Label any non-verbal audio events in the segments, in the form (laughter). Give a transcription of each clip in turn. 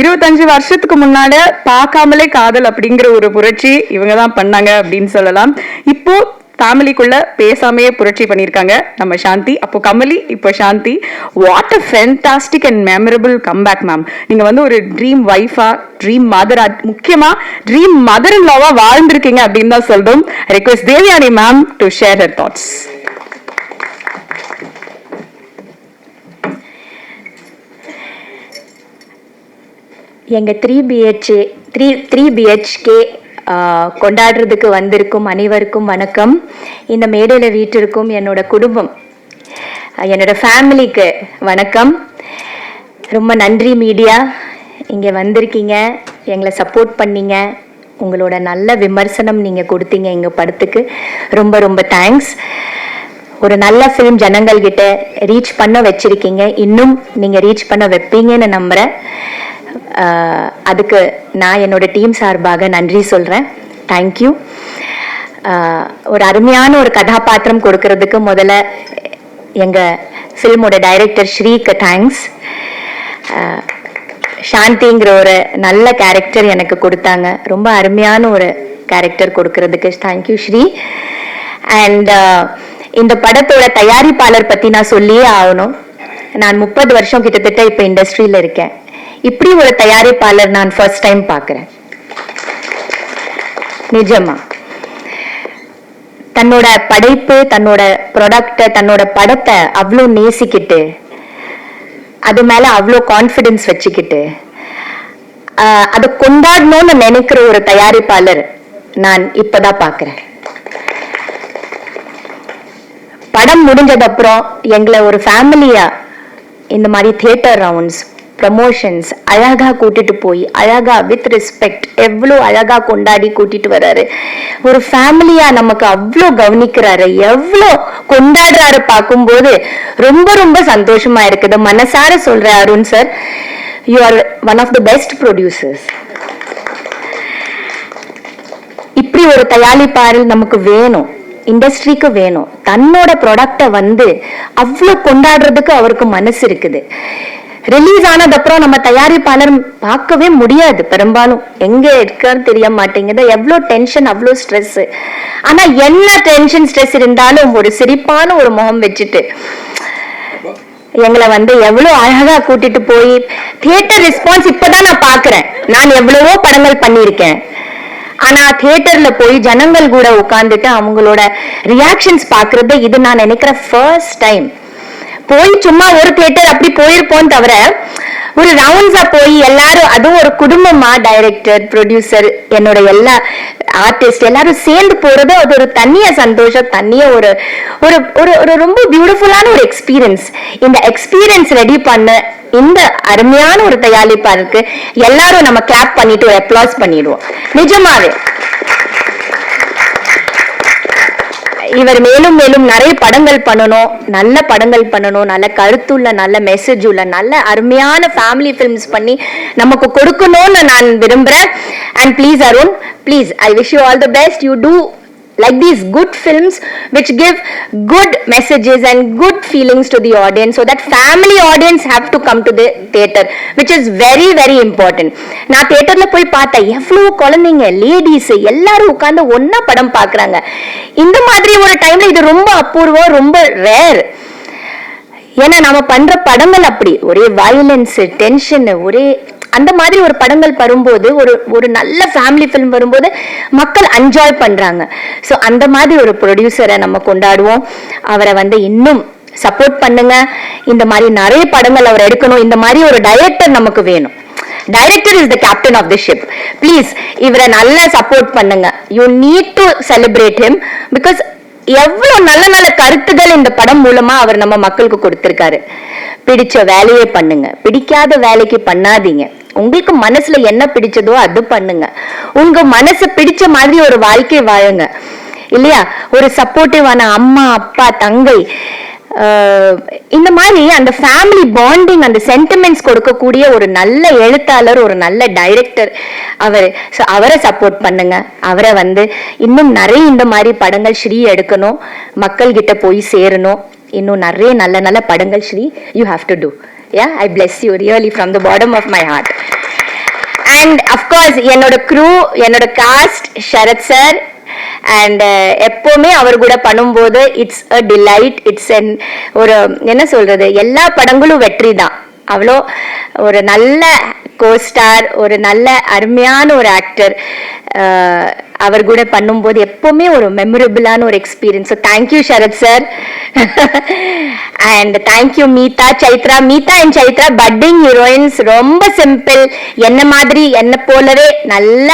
இருபத்தஞ்சு வருஷத்துக்கு முன்னாடி பார்க்காமலே காதல் அப்படிங்கிற ஒரு புரட்சி இவங்க தான் பண்ணாங்க அப்படின்னு சொல்லலாம். இப்போ ஃபேமிலிக்குள்ள பேசாமையே புரட்சி பண்ணியிருக்காங்க. நம்ம சாந்தி அப்போ கமலி இப்போ Shanthi. What a fantastic and memorable comeback ma'am நீங்க வந்து ஒரு ட்ரீம் ஒய்ஃபா ட்ரீம் மதரா முக்கியமா ட்ரீம் மதர் இன் வாழ்ந்துருக்கீங்க வாழ்ந்திருக்கீங்க அப்படின்னு தான் சொல்கிறோம் request Devayani ma'am to share her thoughts எங்கள் three BHK three three BHK கொண்டாடுறதுக்கு வந்திருக்கும் அனைவருக்கும் வணக்கம். இந்த மேடையில் வீட்டிற்கும் என்னோட குடும்பம் என்னோட ஃபேமிலிக்கு வணக்கம். ரொம்ப நன்றி மீடியா. இங்கே வந்திருக்கீங்க எங்களை சப்போர்ட் பண்ணீங்க. உங்களோட நல்ல விமர்சனம் நீங்கள் கொடுத்தீங்க எங்கள் படத்துக்கு. ரொம்ப ரொம்ப தேங்க்ஸ் ஒரு நல்ல ஃபிலிம் ஜனங்கள்கிட்ட ரீச் பண்ண வச்சுருக்கீங்க. இன்னும் நீங்கள் ரீச் பண்ண வைப்பீங்கன்னு நம்புகிறேன் அதுக்கு நான் என்னோட டீம் சார்பாக நன்றி சொல்றேன். தேங்க்யூ ஒரு அருமையான ஒரு கதாபாத்திரம் கொடுக்கறதுக்கு முதல்ல எங்க ஃபில்மோட டைரக்டர் ஸ்ரீக்கு தேங்க்ஸ் சாந்திங்கிற ஒரு நல்ல கேரக்டர் எனக்கு கொடுத்தாங்க. ரொம்ப அருமையான ஒரு கேரக்டர் கொடுக்கறதுக்கு தேங்க்யூ ஸ்ரீ. அண்ட் இந்த படத்தோட தயாரிப்பாளர் பத்தி நான் சொல்லியே ஆகணும். நான் முப்பது வருஷம் கிட்டத்தட்ட இப்போ இண்டஸ்ட்ரியில இருக்கேன். இப்படி ஒரு தயாரிப்பாளர் நான் ஃபர்ஸ்ட் டைம் பார்க்குறேன். நிஜமா. தன்னோட படைப்பு தன்னோட ப்ராடக்ட தன்னோட படத்தை அவ்வளோ நேசிக்கிட்டு அது மேல அவ்வளோ கான்ஃபிடன்ஸ் வச்சுக்கிட்டு அதை கொண்டாடணும்னு நினைக்கிற ஒரு தயாரிப்பாளர் நான் இப்பதான் பார்க்குறேன். படம் முடிஞ்சது அப்புறம் எங்களை ஒரு ஃபேமிலியா இந்த மாதிரி தியேட்டர் ரவுண்ட்ஸ் ப்ரமோஷன்ஸ் அழகா கூட்டிட்டு போய் அழகா வித் ரெஸ்பெக்ட் எவ்வளோ அழகா கொண்டாடி கூட்டிட்டு வர்றாரு. ஒரு ஃபேமிலியா நமக்கு அவ்வளோ கவனிக்கிறாரு எவ்வளோ கொண்டாடுறாரு பார்க்கும்போது ரொம்ப ரொம்ப சந்தோஷமா இருக்குது மனசார சொல்ற Arun sir you are one of the best producers இப்படி ஒரு தயாரிப்பாளர் நமக்கு வேணும் இண்டஸ்ட்ரிக்கு வேணும். தன்னோட ப்ராடக்டை வந்து அவ்வளோ கொண்டாடுறதுக்கு அவருக்கு மனசு இருக்குது. ரிலீஸ் ஆனது அப்புறம் நம்ம தயாரிப்பாளர் பார்க்கவே முடியாது. பெரும்பாலும் எங்க இருக்கான்னு தெரிய மாட்டேங்குது. எவ்வளோ டென்ஷன் அவ்வளோ ஸ்ட்ரெஸ் ஆனா என்ன டென்ஷன் ஸ்ட்ரெஸ் இருந்தாலும் ஒரு சிரிப்பான ஒரு முகம் வச்சுட்டு எங்களை வந்து எவ்வளவு அழகா கூட்டிட்டு போய் தியேட்டர் ரெஸ்பான்ஸ் இப்பதான் நான் பாக்குறேன் நான் எவ்வளவோ படங்கள் பண்ணியிருக்கேன். ஆனா தியேட்டர்ல போய் ஜனங்கள் கூட உட்காந்துட்டு அவங்களோட ரியாக்ஷன்ஸ் பாக்குறது இது நான் நினைக்கிற ஃபர்ஸ்ட் டைம் போய் சும்மா ஒரு தியேட்டர் அப்படி போயிருப்போம் தவிர ஒரு ரவுண்ட்ஸா போய் எல்லாரும் அதுவும் ஒரு குடும்பமா டைரக்டர் ப்ரொடியூசர் என்னோட எல்லா ஆர்டிஸ்ட் எல்லாரும் சேர்ந்து போறது அது ஒரு தனிய சந்தோஷம் தனிய ஒரு ஒரு ஒரு ஒரு ரொம்ப பியூட்டிஃபுல்லான ஒரு எக்ஸ்பீரியன்ஸ் இந்த எக்ஸ்பீரியன்ஸ் ரெடி பண்ண இந்த அருமையான ஒரு தயாரிப்பாருக்கு எல்லாரும் நம்ம கிளாப் பண்ணிட்டு ஒரு அப்ளாஸ் பண்ணிடுவோம். நிஜமாவே. இவர் மேலும் மேலும் நிறைய படங்கள் பண்ணணும். நல்ல படங்கள் பண்ணணும். நல்ல கருத்துள்ள நல்ல மெசேஜ் உள்ள நல்ல அருமையான ஃபேமிலி ஃபிலிம்ஸ் பண்ணி நமக்கு கொடுக்கணும்னு நான் விரும்புகிறேன் and please Arun please I wish you all the best you too like these good films which give good messages and good feelings to the audience so that family audience have to come to the theater which is very very important நான் தியேட்டர்ல போய் பார்த்தேன் எவ்வளவு குழந்தைங்க ladies எல்லாரும் உட்காந்து ஒன்னா படம் பாக்குறாங்க இந்த மாதிரி ஒரு டைம்ல இது ரொம்ப அபூர்வம் ரொம்ப ரேர் ஏன்னா நம்ம பண்ற படங்கள் அப்படி ஒரே வயலன்ஸ் டென்ஷன் ஒரே அந்த மாதிரி ஒரு படங்கள் வரும்போது ஒரு ஒரு நல்ல ஃபேமிலி ஃபிலிம் வரும்போது மக்கள் என்ஜாய் பண்ணுறாங்க ஸோ அந்த மாதிரி ஒரு ப்ரொடியூசரை நம்ம கொண்டாடுவோம். அவரை வந்து இன்னும் சப்போர்ட் பண்ணுங்க. இந்த மாதிரி நிறைய படங்கள் அவர் எடுக்கணும். இந்த மாதிரி ஒரு டைரக்டர் நமக்கு வேணும். Director is the captain of the ship please இவரை நல்லா சப்போர்ட் பண்ணுங்க. You need to celebrate him because எவ்வளவு நல்ல நல்ல கருத்துகள் இந்த படம் மூலமா அவர் நம்ம மக்களுக்கு கொடுத்திருக்காரு. பிடிச்ச வேலையை பண்ணுங்க. பிடிக்காத வேலைக்கு பண்ணாதீங்க. உங்களுக்கு மனசுல என்ன பிடிச்சதோ அது பண்ணுங்க. உங்க மனசு பிடிச்ச மாதிரி ஒரு வாழ்க்கை வாழுங்க. இல்லையா? ஒரு சப்போர்ட்டிவான அம்மா அப்பா தங்கை இந்த மாதிரி அந்த ஃபேமிலி பாண்டிங் அந்த சென்டிமெண்ட்ஸ் கொடுக்கக்கூடிய ஒரு நல்ல எழுத்தாளர் ஒரு நல்ல டைரக்டர் அவர். ஸோ அவரை சப்போர்ட் பண்ணுங்க. அவரை வந்து இன்னும் நிறைய இந்த மாதிரி படங்கள் ஸ்ரீ எடுக்கணும். மக்கள் கிட்ட போய் சேரணும். இன்னும் நிறைய நல்ல நல்ல படங்கள் Sri you have to do yeah I bless you really from the bottom of my heart and of course என்னோட க்ரூ என்னோட காஸ்ட் ஷரத் சார் அண்ட் எப்போவுமே அவர் கூட பண்ணும்போது இட்ஸ் அ டிலைட் இட்ஸ் என் ஒரு என்ன சொல்றது? எல்லா படங்களும் வெற்றி தான் அவ்வளோ ஒரு நல்ல கோஸ்டார் ஒரு நல்ல அருமையான ஒரு ஆக்டர் அவர் கூட பண்ணும்போது எப்போவுமே ஒரு மெமரபிளான ஒரு experience so thank you Sarath sir and thank you Meetha Chaithra Meetha and Chaithra putting heroines ரொம்ப சிம்பிள் என்ன மாதிரி என்ன போலவே நல்ல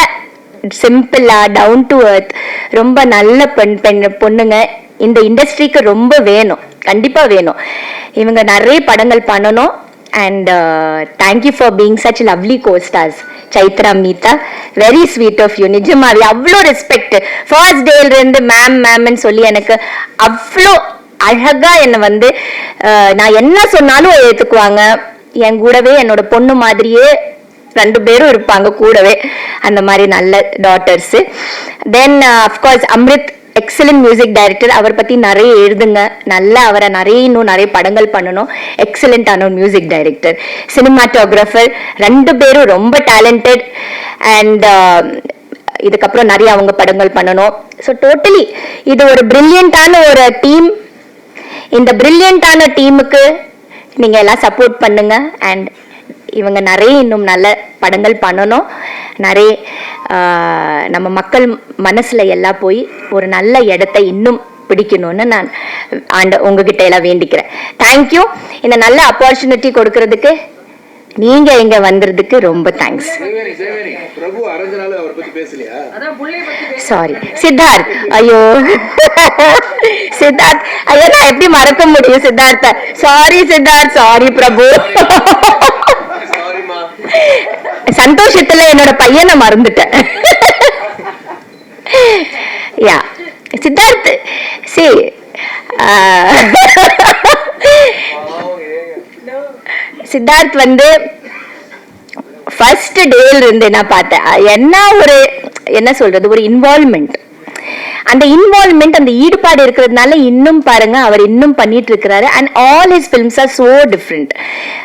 சிம்பிளா டவுன் டு எர்த் ரொம்ப நல்ல பெண் பெண் பொண்ணுங்க இந்த இண்டஸ்ட்ரிக்கு ரொம்ப வேணும். கண்டிப்பா வேணும். இவங்க நிறைய படங்கள் பண்ணணும். And thank you for being such lovely co-stars Chaitra Meetha very sweet of you நிஜமாவே அவ்வளோ ரெஸ்பெக்ட் ஃபர்ஸ்ட் டேல இருந்து மேம் மேம்னு சொல்லி எனக்கு அவ்வளோ அழகா என்னை வந்து uh, நான் என்ன சொன்னாலும் ஏற்றுக்குவாங்க என் கூடவே என்னோட பொண்ணு மாதிரியே ரெண்டு பேரும் இருப்பாங்க கூடவே. அந்த மாதிரி நல்ல daughters then of course Amrit excellent music director அவர் பத்தி நிறைய எழுதுங்க. நல்லா அவரை நிறைய இன்னும் நிறைய படங்கள் பண்ணணும். எக்ஸலண்டான மியூசிக் டைரக்டர் சினிமாட்டோகிராஃபர் ரெண்டு பேரும் ரொம்ப டேலண்டட் அண்ட் uh, இதுக்கப்புறம் நிறைய அவங்க படங்கள் பண்ணணும். ஸோ டோட்டலி இது ஒரு பிரில்லியண்டான ஒரு டீம் இந்த பிரில்லியண்டான டீமுக்கு நீங்க எல்லாம் சப்போர்ட் பண்ணுங்க அண்ட் இவங்க நிறைய இன்னும் நல்ல படங்கள் பண்ணணும். நிறைய நம்ம மக்கள் மனசுல எல்லாம் போய் ஒரு நல்ல இடத்தை இன்னும் பிடிக்கணும்னு நான் ஆண்ட உங்ககிட்ட எல்லாம் வேண்டிக்கிறேன். தேங்க்யூ இந்த நல்ல ஆப்பர்ச்சுனிட்டி கொடுக்கறதுக்கு நீங்க இங்க வந்ததுக்கு ரொம்ப தேங்க்ஸ் தேவேரி தேவேரி பிரபு அரஞ்சனால அவர் பத்தி பேசலையா? சாரி சித்தார்த் ஐயோ. (laughs) சித்தார்த் ஐயா நான் எப்படி மறக்க முடியும் சித்தார்த்த? சாரி சித்தார்த். சாரி பிரபு. சந்தோஷத்துல என்னோட பையனை மறந்துட்டேன். யா சித்தார்த் சி சித்தார்த் வந்து ஃபர்ஸ்ட் டேல இருந்து நான் பார்த்தேன். என்ன ஒரு என்ன சொல்றது ஒரு இன்வால்மெண்ட் அந்த இன்வால்மெண்ட் அந்த ஈடுபாடு இருக்கிறதுனால இன்னும் பாருங்க அவர் இன்னும் பண்ணிட்டு இருக்கிறாரு and all his films are so different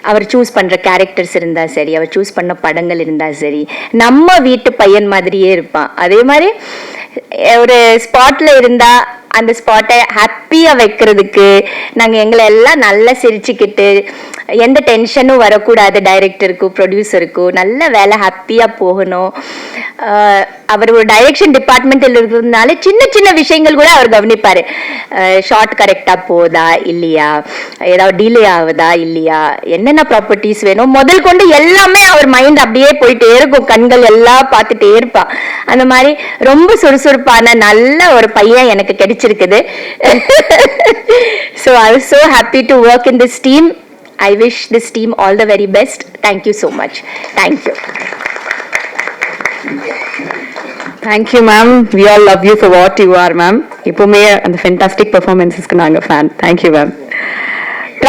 our choose பண்ற கேரக்டர்ஸ் இருந்தா சரி அவர் சூஸ் பண்ண படங்கள் இருந்தா சரி நம்ம வீட்டு பையன் மாதிரியே இருப்பான். அதே மாதிரி ஒரு ஸ்பாட்ல இருந்தா அந்த ஸ்பாட்டை ஹாப்பியாக வைக்கிறதுக்கு நாங்கள் எங்களை எல்லாம் நல்லா சிரிச்சுக்கிட்டு எந்த டென்ஷனும் வரக்கூடாது டைரக்டருக்கும் ப்ரொடியூசருக்கும் நல்ல வேலை ஹாப்பியாக போகணும். அவர் ஒரு டைரக்ஷன் டிபார்ட்மெண்ட்டில் இருக்கிறதுனால சின்ன சின்ன விஷயங்கள் கூட அவர் கவனிப்பார். ஷார்ட் கரெக்டாக போதா இல்லையா? ஏதாவது டிலே ஆகுதா இல்லையா? என்னென்ன ப்ராப்பர்ட்டிஸ் வேணும்? முதல் கொண்டு எல்லாமே அவர் மைண்ட் அப்படியே போயிட்டே இருக்கும். கண்கள் எல்லாம் பார்த்துட்டே இருப்பான். அந்த மாதிரி ரொம்ப சுறுசுறுப்பான நல்ல ஒரு பையன் எனக்கு கிடைச்சி கிடைச்சிருக்குது so I was so happy to work in this team I wish this team all the very best. Thank you so much. Thank you. Thank you ma'am we all love you for what you are ma'am எப்பவுமே அந்த fantastic பெர்ஃபார்மன்ஸஸ்க்கு நாங்கள் fan thank you ma'am